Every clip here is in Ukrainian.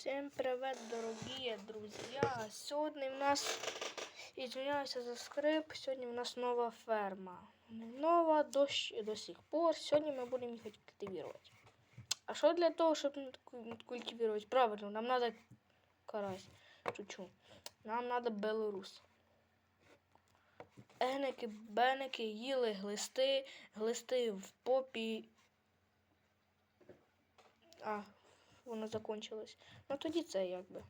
Всем привет, дорогие друзья! Сьогодні в нас, извиняюся за скрип, сьогодні в нас нова ферма. Нова до, до сих пор. Сьогодні ми будемо їх культивувати. А що для того, щоб культивувати? Правильно, нам треба карась. Чучу. Нам треба белорус. Еники, беники їли глисти, глисти в попі. А, воно закончилось. Ну тоді це якби.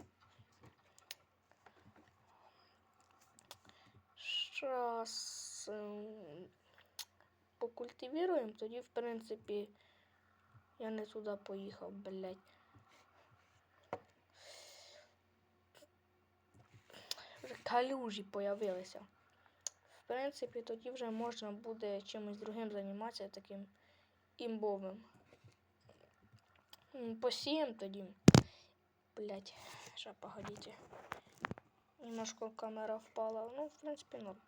Щас ем, покультивіруємо, тоді, в принципі, я не туди поїхав, блядь. Вже калюжі появилися. В принципі, тоді вже можна буде чимось другим займатися, таким імбовим. М, Посієм тоді. Блять, ще погодите. Немножко камера впала. Ну, в принципі, норм.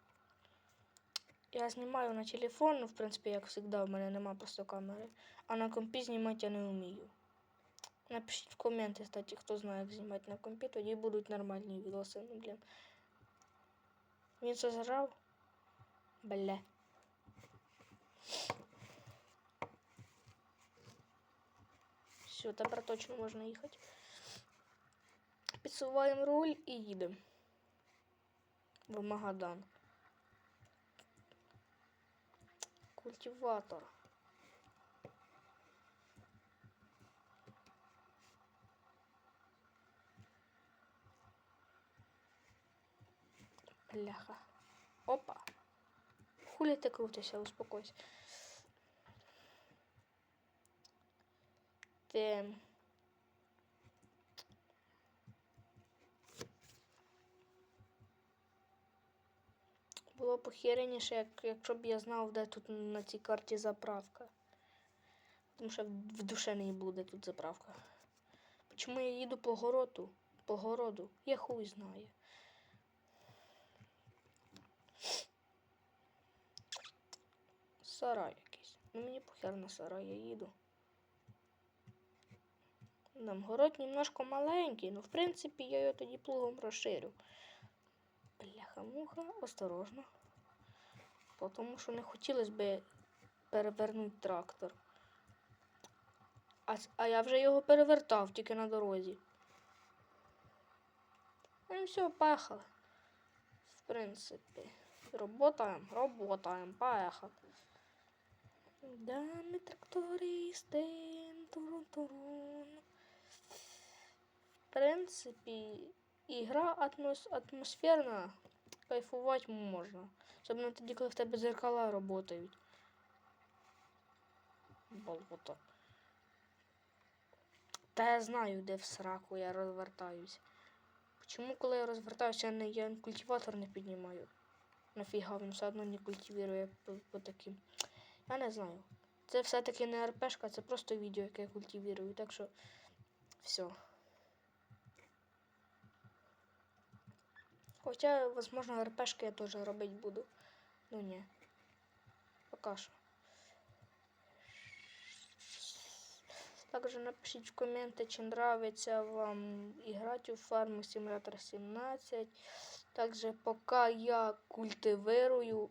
Я знімаю на телефон, ну, в принципі, як завжди, в мене нема просто камери. А на компі знімати я не вмію. Напишіть в коменти, кстати, хто знає, як знімати на компі, тоді будуть нормальні відоси. Ну, блін. Він це зажав? Бля. Все, тепер точно можна їхати. Підсуваємо руль і їдемо. В Магадан. Культиватор. Бляха. Опа. Хули ти крутишся, успокойся. Ти... Було б охереніше, як, якщо б я знав, де тут на цій карті заправка. Тому що в душе не буде тут заправка. Чому я їду по городу? По городу? Я хуй знаю. Сарай якийсь. Ну мені похер на сарай, я їду. Там город немножко маленький, но в принципі я його тоді плугом розширю. Бляха-муха, осторожно. Тому що не хотілося би перевернути трактор. А, а я вже його перевертав тільки на дорозі. Ну все, поїхали. В принципі. Работаємо, работаємо, поїхали. Да, ми трактористи. Турун-турун. Принципі, ігра атмос атмосферна. Кайфувати можна. Особливо тоді, коли в тебе зеркала працюють. Болото. Та я знаю, де в сраку я розвертаюсь. Чому, коли я розвертаюся, я, не, я культиватор не піднімаю? Нафіга він все одно не культивірує по, по таким. Я не знаю. Це все-таки не РПшка, це просто відео, яке я культивірую. Так що все. Хоча, возможно, РПшки я теж робити буду. Ну ні. Пока що. Також напишіть в коменти, чи нравиться вам играть у фарму Simulator 17. Також поки я культивирую,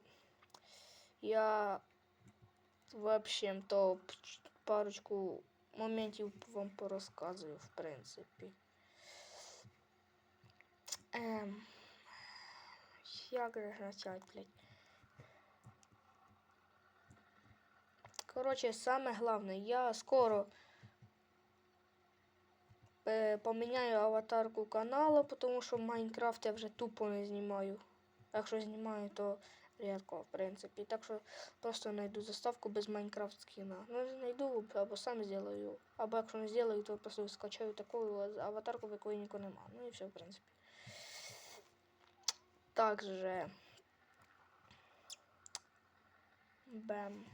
я в общем-то парочку моментів вам порозказую, в принципі. Ем, же начать, блядь? Короче, саме головне, я скоро е, поміняю аватарку каналу, тому що Майнкрафт я вже тупо не знімаю. Якщо знімаю, то рідко, в принципі. Так що просто знайду заставку без Майнкрафт скіна. Ну, знайду або сам зроблю. Або якщо не зроблю, то просто скачаю таку аватарку, в якої нікого нема. Ну і все, в принципі. Также Бем.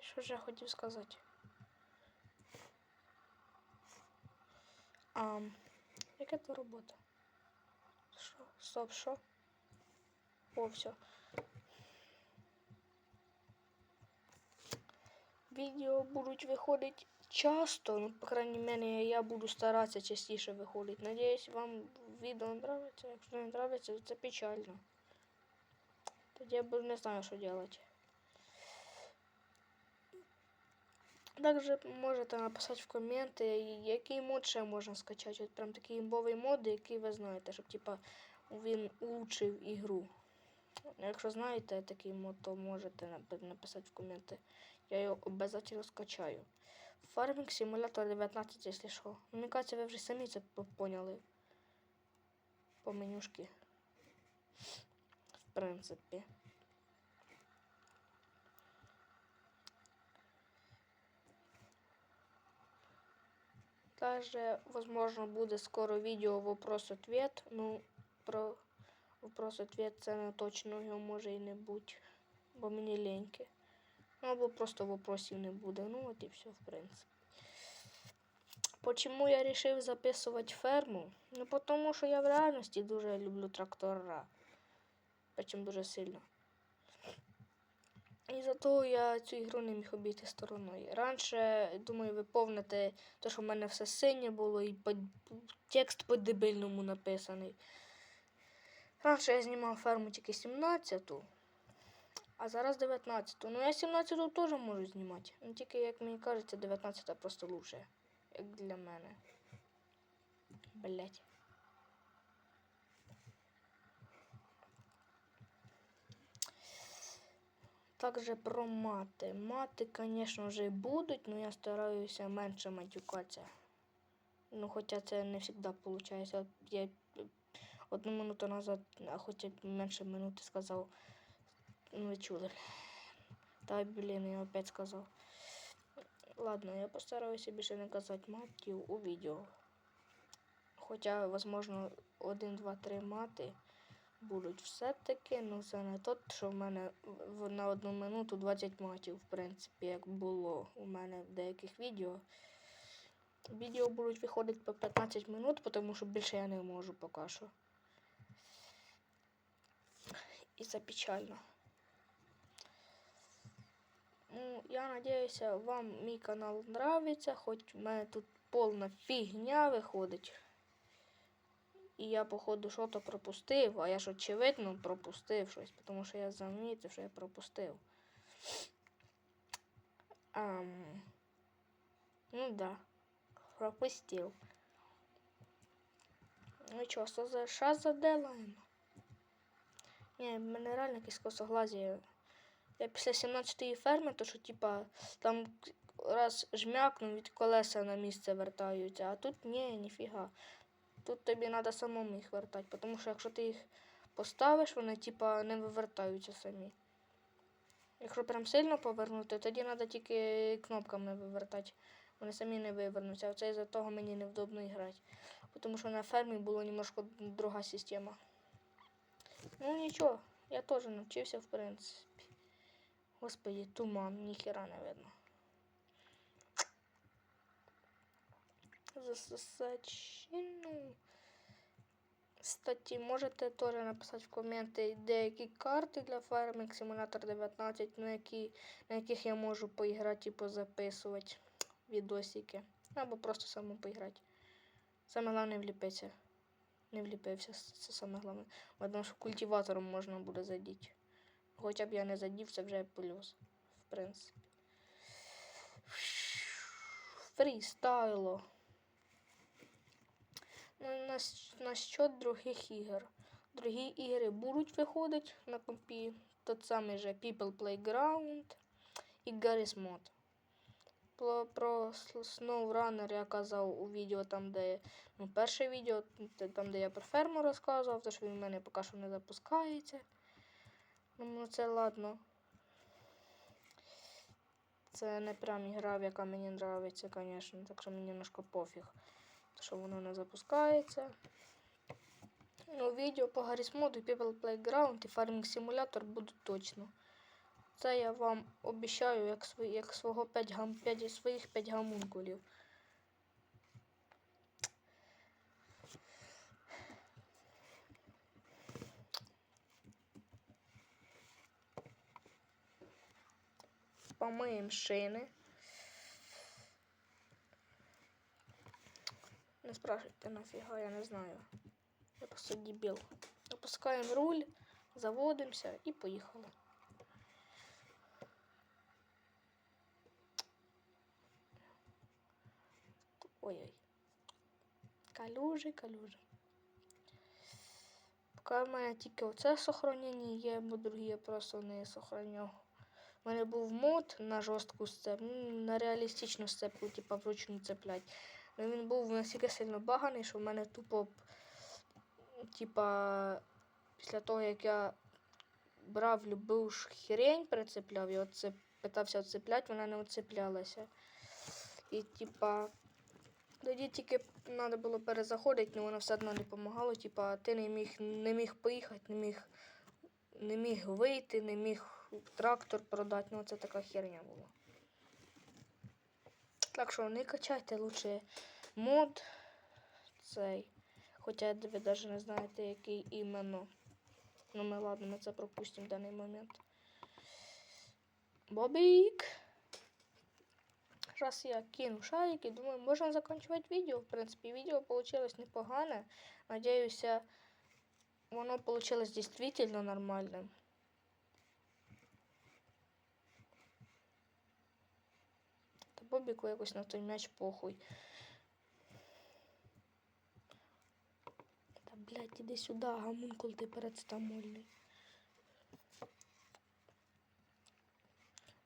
Що ж я хотів сказати? А, яка це робота? Що? Стоп, що? О, все. відео будуть виходити часто, ну, по крайній мірі, я буду старатися частіше виходити. Надіюсь, вам відео нравиться. Якщо не нравиться, то це печально. Тоді я не знаю, що робити. Також можете написати в коменти, який мод ще можна скачати. От прям такий імбовий мод, який ви знаєте, щоб типа він улучшив ігру. Якщо знаєте такий мод, то можете нап- написати в коменти. Я його обов'язково скачаю. Farming Simulator 19, якщо що. Ну, Мені кажеться, ви вже самі це поняли. По менюшки. В принципі. Также, возможно, буде скоро відео вопрос-ответ. Ну, про вопрос-ответ це точно його може і не бути. Бо мені леньки. Або просто вопросів не буде. Ну, от і все, в принципі. Почему я вирішив записувати ферму? Ну, тому що я в реальності дуже люблю трактора. Причому дуже сильно. І за того я цю ігру не міг обійти стороною. Раніше, думаю, ви помните, те, що в мене все синє було і по... текст по-дебильному написаний. Раніше я знімав ферму тільки 17-ту, а зараз 19-ту. Ну я 17-ту теж можу знімати. Ну тільки, як мені кажеться, 19-та просто лучше, як для мене. Блять. Также про мати. Мати, звісно ж, будуть, але я стараюся менше матюкатися. Ну, хоча це не завжди виходить. Я одну минуту назад, а хоча б менше минути сказав. Ну, ви чули. Та, блін, я опять сказав. Ладно, я постараюся більше не казати матів у відео. Хоча, можливо, один, два, три мати будуть все-таки, ну це не то, що в мене на одну минуту 20 матів, в принципі, як було у мене в деяких відео. Відео будуть виходити по 15 минут, тому що більше я не можу поки що. І це печально. Ну, я надіюся, вам мій канал нравиться, хоч в мене тут повна фігня виходить. І я, походу, що пропустив, а я ж очевидно пропустив щось, тому що я замітив, що я пропустив. Ам... Ну да, пропустив. Ну і що, за що заделаємо? Ні, в мене реально якісь косоглазі. Я після 17-ї ферми, то що типа там раз жмякнув від колеса на місце вертаються, а тут ні, ніфіга. Тут тобі треба самому їх вертати, тому що якщо ти їх поставиш, вони типа не вивертаються самі. Якщо прям сильно повернути, тоді треба тільки кнопками вивертати. Вони самі не вивернуться. Оце із-за того мені невдобно грати. Тому що на фермі була немножко друга система. Ну нічого, я теж навчився, в принципі. Господи, туман, ніхера не видно. Засосачину. Кстати, можете теж написати в коменти деякі карти для Farming Simulator 19, на, які, на яких я можу поіграти і позаписувати відосики. Або просто самому поіграти. Саме головне вліпитися. Не вліпився, це саме головне. Одним що культиватором можна буде задіти. Хоча б я не задів, це вже плюс, в принципі. Фрістайло. На, на счет других ігор. Другі ігри будуть виходити на компі. Тот самий же People Playground і Garry's Mod. Про, про SnowRunner я казав у відео там, де ну, перше відео, там, де я про ферму розказував, то що він в мене поки що не запускається. Ну, це ладно. Це не прям ігра, яка мені подобається, звісно, так що мені немножко пофіг, що воно не запускається. Ну, відео по Mod, People Playground і Farming Simulator будуть точно. Це я вам обіцяю як, свої, як свого 5 гам, 5, своїх 5 гамункулів. помиємо шини. Не спрашивайте нафіга, я не знаю. Я просто дебіл. Опускаємо руль, заводимося і поїхали. Ой-ой. Калюжі, калюжі. Поки в мене тільки оце сохранення є, бо другі я просто не сохраню. У мене був мод на жорстку сцепку, ну, на реалістичну сцепку, типа вручну цеплять. Ну, він був настільки сильно баганий, що в мене тупо, типа, після того, як я брав любу ж херень прицепляв, і оце питався оцепляти, вона не оцеплялася. І типа, тоді тільки треба було перезаходити, але воно все одно не допомагало. Типа, ти не міг, не міг поїхати, не міг, не міг вийти, не міг трактор продати. Ну, це така херня була. Так що не качайте лучше мод цей. Хоча ви навіть не знаєте, який іменно. Ну ми ладно, ми це пропустимо в даний момент. Бобік. Раз я кину шарик і думаю, можна закінчувати відео. В принципі, відео вийшло непогане. Надіюся, воно вийшло дійсно нормальним. Бобіку якось на той м'яч похуй. Та блядь, іди сюди, гамункул ти передстамольний.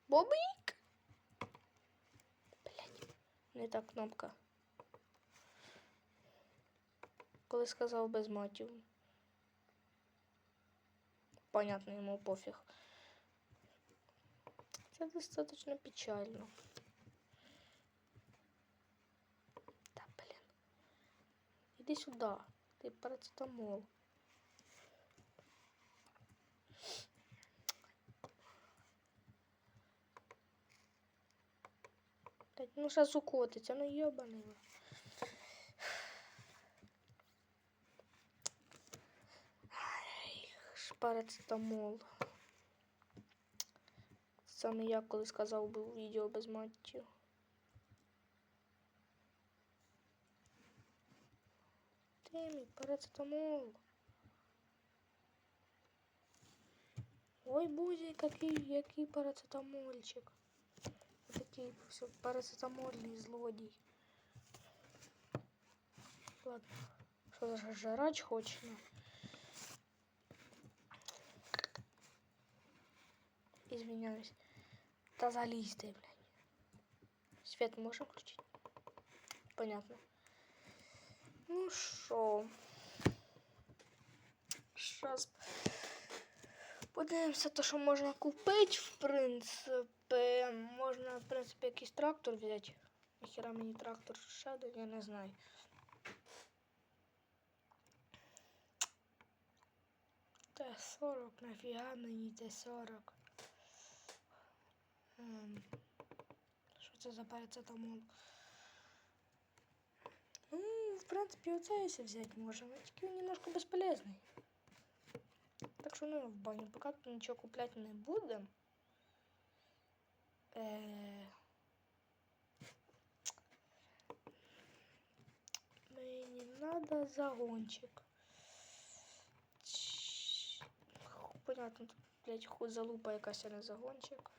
Бобік! Блядь, не та кнопка. Коли сказав без матів. Понятно, йому пофіг. Це достаточно печально. Та блін. Іди сюди. Ти парацетамол. Та, ну зараз укотиться, ну. Ай, ж Парацетамол. Саме я коли сказав би відео без матів. Ти мій парацетамол. Ой, бузі, який, який парацетамольчик. Такий все, парацетамольний злодій. Ладно, що за жрач хоче? ну. Извиняюсь. Та залізь ти, блядь. Свет можем включить? Понятно. Ну що? Щас подивимося, то, що можна купити, в принципі. Можна, в принципі, якийсь трактор взяти. Нахіра мені трактор ще я не знаю. Т-40, нафіга мені Т-40. Ем, Що це за парацетамол? Ну, в принципі, якщо взяти можемо. Тільки він немножко безполезний. Так що ну в баню, тут нічого купляти не будемо. Е... Мені надо загончик. Понятно, тут, блядь, хуй залупа якась, а не загончик.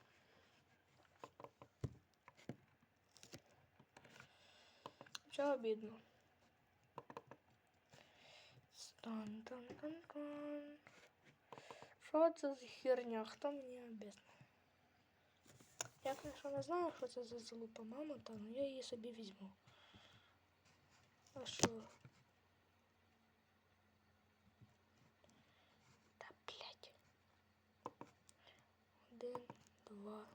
Все обідно. Стан тан тан тан Що це за херня? Хто мені об'ясне? Я, конечно, не знаю, що це за залупа мамонта, але я її собі візьму. А що? Та блять. Один, два.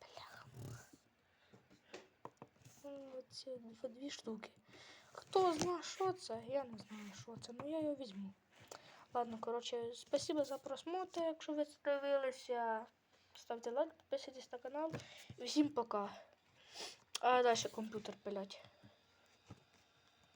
Бляха. Ну, дві штуки. Хто знає, що це? Я не знаю, що це, але я його візьму. Ладно, коротше, спасибо за просмотр, якщо ви дивилися. Ставте лайк, підписуйтесь на канал. Всім пока. А далі комп'ютер пилять.